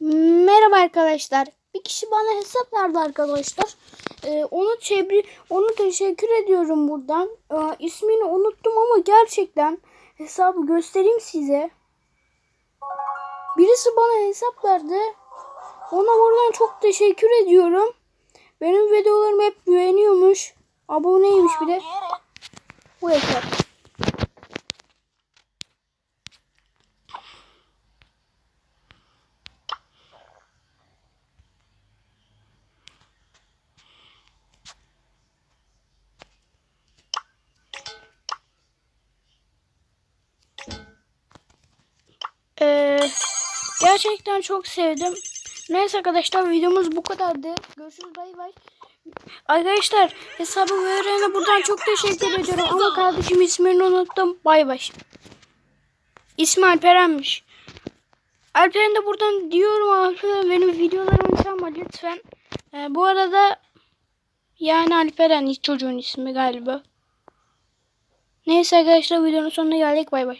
Merhaba arkadaşlar. Bir kişi bana hesap verdi arkadaşlar. Ee, onu tebrik, onu teşekkür ediyorum buradan. Ee, ismini unuttum ama gerçekten hesabı göstereyim size. Birisi bana hesap verdi. Ona buradan çok teşekkür ediyorum. Benim videolarım hep güveniyormuş. Aboneymiş bir de. Bu hesap. Ee, gerçekten çok sevdim. Neyse arkadaşlar videomuz bu kadardı. Görüşürüz bay bay. Arkadaşlar hesabı verene buradan çok teşekkür ediyorum ama kardeşim ismini unuttum. Bay bay. İsmi Alperen'miş. Alperen de buradan diyorum Alperen benim videolarımı çalma lütfen. Ee, bu arada yani Alperen çocuğun ismi galiba. Neyse arkadaşlar videonun sonuna geldik. Bay bay.